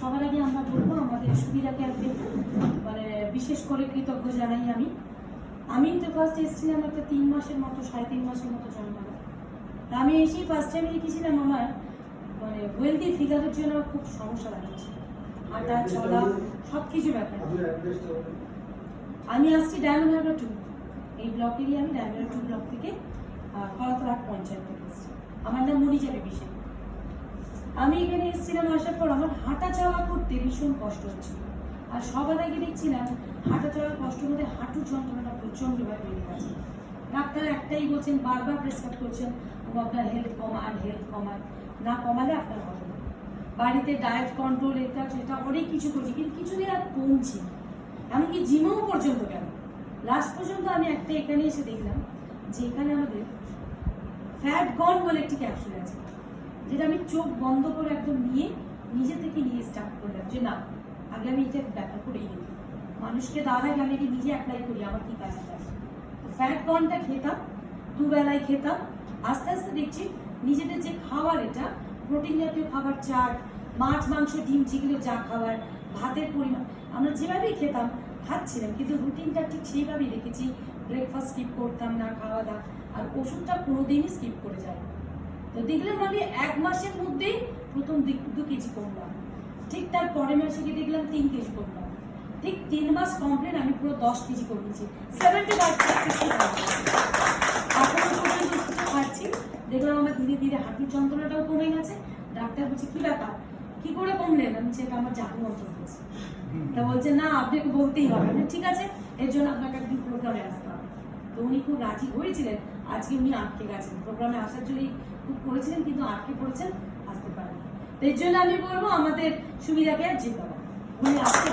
সবার আগে আমরা বলব আমাদের সুবিধা ক্যাম্পে মানে বিশেষ করে কৃতজ্ঞ জানাই আমি। আমি তো ফার্স্ট এসেছিলাম একটা তিন মাসের মতো, সাড়ে তিন মাসের মতো জন্ম তা আমি এসেই ফার্স্ট টাইম দেখেছিলাম আমার মানে ওয়েলদি ফিগারের জন্য খুব সমস্যা দেখাচ্ছে হাঁটা, চলা সব কিছু ব্যাপার। আমি আসছি ডায়মন্ড হারবার টু। এই ব্লকেরই আমি ডায়মন্ড টু ব্লক থেকে কলাতলাট পঞ্চায়েত থেকে এসেছি। আমার নাম মরিজা বিবি সেন। আমি এখানে এসেছিলাম আসার পর আমার হাঁটা চাওয়া করতে ভীষণ কষ্ট হচ্ছিল। আর সবার আগে দেখছিলাম হাঁটা চলার কষ্ট হতে হাঁটুর যন্ত্রণাটা প্রচণ্ডভাবে বেড়ে গেছে। ডাক্তার একটাই বলছেন, বারবার প্রেসক্রাইব করছেন, ও আপনার হেলথ কমান হেলথ কমান না কমালে আপনার হবে না। বাড়িতে ডায়েট কন্ট্রোল এটা সেটা অনেক কিছু করছি, কিন্তু কিছুদিন আর কমছি এমনকি জিমেও পর্যন্ত কেন লাস্ট পর্যন্ত আমি একটা এখানে এসে দেখলাম যে এখানে আমাদের ফ্যাট গন বলে একটি ক্যাপসুল আছে। যেটা আমি চোখ বন্ধ করে একদম নিয়ে নিজে থেকে নিয়ে স্টার্ট করলাম যে না, আগে আমি এটা ব্যাপার করেই দেখি। মানুষকে দেওয়ার আগে আমি নিজে অ্যাপ্লাই করি, আমার কি কাজে লাগে ফ্যাট কর্নটা খেতাম, দুবেলায় খেতাম, আস্তে আস্তে দেখছি নিজেদের যে খাবার এটা প্রোটিন জাতীয় খাবার, চাট, মাছ, মাংস, ডিম, যেগুলো যা খাবার, ভাতের পরিমাণ, আমরা যেভাবেই খেতাম, খাচ্ছিলাম, কিন্তু রুটিনটা ঠিক সেইভাবেই রেখেছি ব্রেকফাস্ট স্কিপ করতাম না, খাওয়া দাওয়া, আর ওষুধটা কোনোদিনই স্কিপ করে যায় তো দেখলাম আমি এক মাসের মধ্যেই প্রথম দু কেজি কমলাম ঠিক তার পরের মাসে গিয়ে দেখলাম তিন কেজি কমলাম ঠিক তিন মাস কমপ্লিট আমি পুরো দশ কেজি কমিয়েছি সেভেন্টি ফাইভ খাচ্ছি দেখলাম আমার ধীরে ধীরে হাঁটুর যন্ত্রণাটাও কমে গেছে। ডাক্তার বলছে, কি ব্যাপার? কি করে কমলেন আমি সেটা আমার জাদু মন্ত্র হয়েছে। তা বলছে, না, আপনাকে বলতেই হবে। ঠিক আছে। এর জন্য আপনাকে একদিন প্রোগ্রামে আসতে হবে। তো উনি খুব রাজি হয়েছিলেন। আজকে উনি আটকে গেছেন। প্রোগ্রামে আসার জন্যই খুব করেছিলেন, কিন্তু আটকে পড়েছেন, আসতে পারেন তো এর জন্য আমি বলব, আমাদের সুবিধাকে আর যেতে হবে উনি আসতে